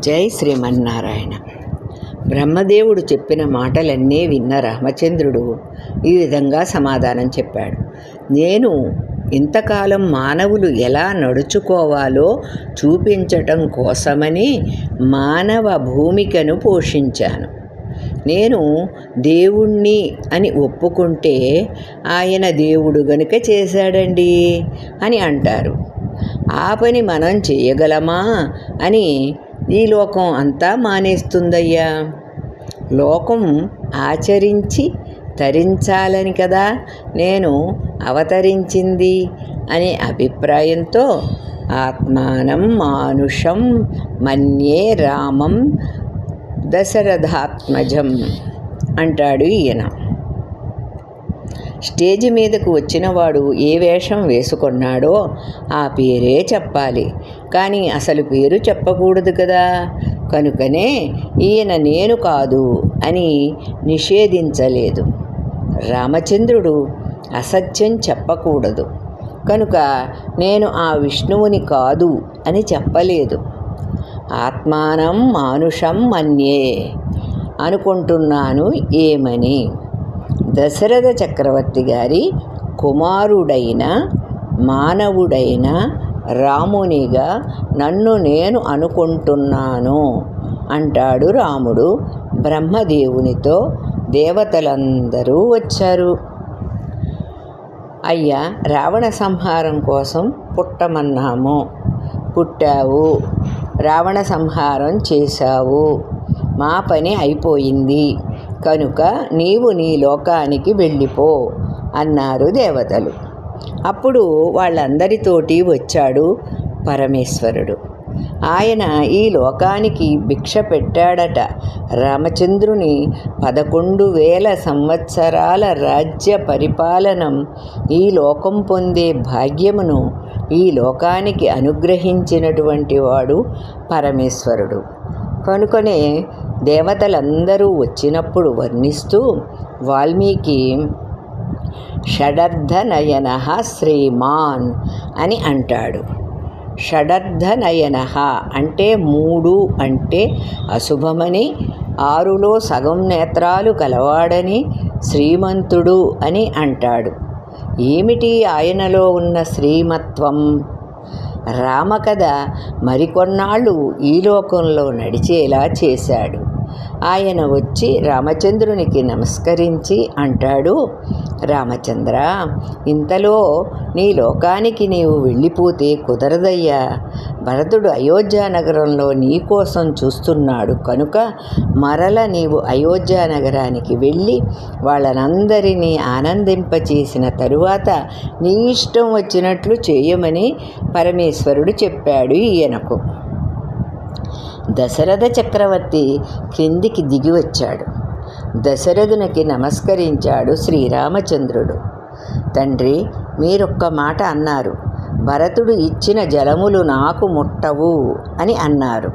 జై శ్రీమన్నారాయణ. బ్రహ్మదేవుడు చెప్పిన మాటలన్నీ విన్న రామచంద్రుడు ఈ విధంగా సమాధానం చెప్పాడు. నేను ఇంతకాలం మానవులు ఎలా నడుచుకోవాలో చూపించటం కోసమని మానవ భూమికను పోషించాను. నేను దేవుణ్ణి అని ఒప్పుకుంటే ఆయన దేవుడు గనుక చేశాడండి అని అంటారు. ఆ పని మనం చేయగలమా అని ఈ లోకం అంతా మానేస్తుందయ్యా. లోకం ఆచరించి తరించాలని కదా నేను అవతరించింది అనే అభిప్రాయంతో ఆత్మానం మానుషం మన్యే రామం దశరథాత్మజం అంటాడు ఈయన. స్టేజి మీదకు వచ్చినవాడు ఏ వేషం వేసుకున్నాడో ఆ పేరే చెప్పాలి. కానీ అసలు పేరు చెప్పకూడదు కదా. కనుకనే ఈయన నేను కాదు అని నిషేధించలేదు. రామచంద్రుడు అసత్యం చెప్పకూడదు. కనుక నేను ఆ విష్ణువుని కాదు అని చెప్పలేదు. ఆత్మానం మానుషం మన్యే అనుకుంటున్నాను ఏమని? దశరథ చక్రవర్తి గారి కుమారుడైన మానవుడైన రామునిగా నన్ను నేను అనుకుంటున్నాను అంటాడు రాముడు. బ్రహ్మదేవునితో దేవతలందరూ వచ్చారు. అయ్యా రావణ సంహారం కోసం పుట్టమన్నాము. పుట్టావు రావణ సంహారం చేశావు. మా పని అయిపోయింది. కనుక నీవు నీ లోకానికి వెళ్ళిపో అన్నారు దేవతలు. అప్పుడు వాళ్ళందరితోటి వచ్చాడు పరమేశ్వరుడు. ఆయన ఈ లోకానికి భిక్ష పెట్టాడట. రామచంద్రుని పదకొండు వేల సంవత్సరాల రాజ్య పరిపాలనం ఈ లోకం పొందే భాగ్యమును ఈ లోకానికి అనుగ్రహించినటువంటి వాడు పరమేశ్వరుడు. కనుకనే దేవతలందరూ వచ్చినప్పుడు వర్ణిస్తూ వాల్మీకి షడర్ధనయన శ్రీమాన్ అని అంటాడు. షడర్ధనయన అంటే మూడు అంటే అశుభమని ఆరులో సగం నేత్రాలు కలవాడని శ్రీమంతుడు అని అంటాడు. ఏమిటి ఆయనలో ఉన్న శ్రీమత్వం? రామకథ మరికొన్నాళ్ళు ఈ లోకంలో నడిచేలా చేశాడు. ఆయన వచ్చి రామచంద్రునికి నమస్కరించి అంటాడు రామచంద్ర ఇంతలో నీ లోకానికి నీవు వెళ్ళిపోతే కుదరదయ్యా. భరతుడు అయోధ్య నగరంలో నీ కోసం చూస్తున్నాడు. కనుక మరల నీవు అయోధ్య నగరానికి వెళ్ళి వాళ్ళనందరినీ ఆనందింపచేసిన తరువాత నీ ఇష్టం వచ్చినట్లు చేయమని పరమేశ్వరుడు చెప్పాడు ఈయనకు. దశరథ చక్రవర్తి క్రిందికి దిగి వచ్చాడు. దశరథునికి నమస్కరించాడు శ్రీరామచంద్రుడు. తండ్రి మీరొక్క మాట అన్నారు. భరతుడు ఇచ్చిన జలములు నాకు ముట్టవు అని అన్నారు.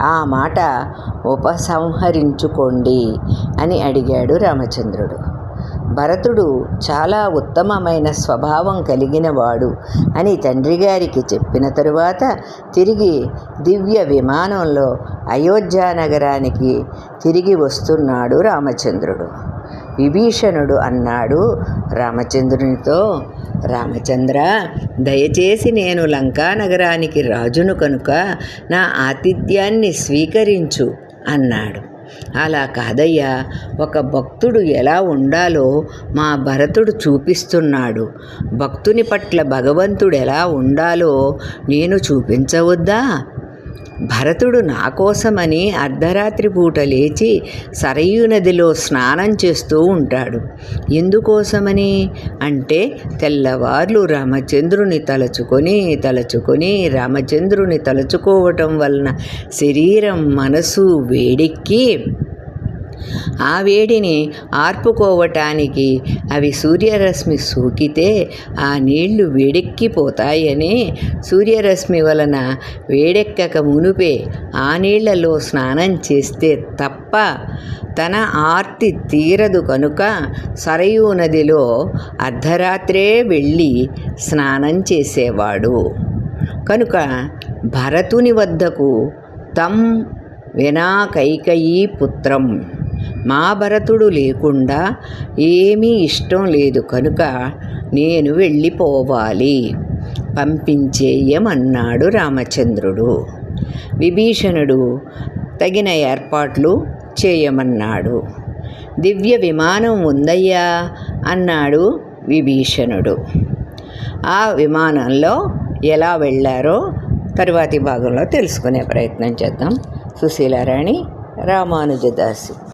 ఆ మాట ఉపసంహరించుకోండి అని అడిగాడు రామచంద్రుడు. భరతుడు చాలా ఉత్తమమైన స్వభావం కలిగినవాడు అని తండ్రి గారికి చెప్పిన తరువాత తిరిగి దివ్య విమానంలో అయోధ్య నగరానికి తిరిగి వస్తున్నాడు రామచంద్రుడు. విభీషణుడు అన్నాడు రామచంద్రునితో రామచంద్ర దయచేసి నేను లంకా నగరానికి రాజును కనుక నా ఆతిథ్యాన్ని స్వీకరించు అన్నాడు. అలా కాదయ్యా. ఒక భక్తుడు ఎలా ఉండాలో మా భరతుడు చూపిస్తున్నాడు. భక్తుని పట్ల భగవంతుడు ఎలా ఉండాలో నేను చూపించవద్దా? భరతుడు నా కోసమని అర్ధరాత్రి పూట లేచి సరయూ నదిలో స్నానం చేస్తూ ఉంటాడు. ఎందుకోసమని? అంటే తెల్లవార్లు రామచంద్రుని తలచుకొని తలచుకొని రామచంద్రుని తలుచుకోవటం వలన శరీరం మనసు వేడెక్కి ఆ వేడిని ఆర్పుకోవటానికి అవి సూర్యరశ్మి సోకితే ఆ నీళ్ళు వేడెక్కిపోతాయని సూర్యరశ్మి వలన వేడెక్కక మునుపే ఆ నీళ్ళలో స్నానం చేస్తే తప్ప తన ఆర్తి తీరదు కనుక సరయూ నదిలో అర్ధరాత్రే వెళ్ళి స్నానం చేసేవాడు. కనుక భరతుని వద్దకు తం వినా కైకయీ పుత్రం. మా భరతుడు లేకుండా ఏమీ ఇష్టం లేదు కనుక నేను వెళ్ళిపోవాలి. పంపించేయమన్నాడు రామచంద్రుడు. విభీషణుడు తగిన ఏర్పాట్లు చేయమన్నాడు. దివ్య విమానం ఉందయ్యా అన్నాడు విభీషణుడు. ఆ విమానంలో ఎలా వెళ్ళారో తరువాతి భాగంలో తెలుసుకునే ప్రయత్నం చేద్దాం. సుశీలారాణి రామానుజదాసి.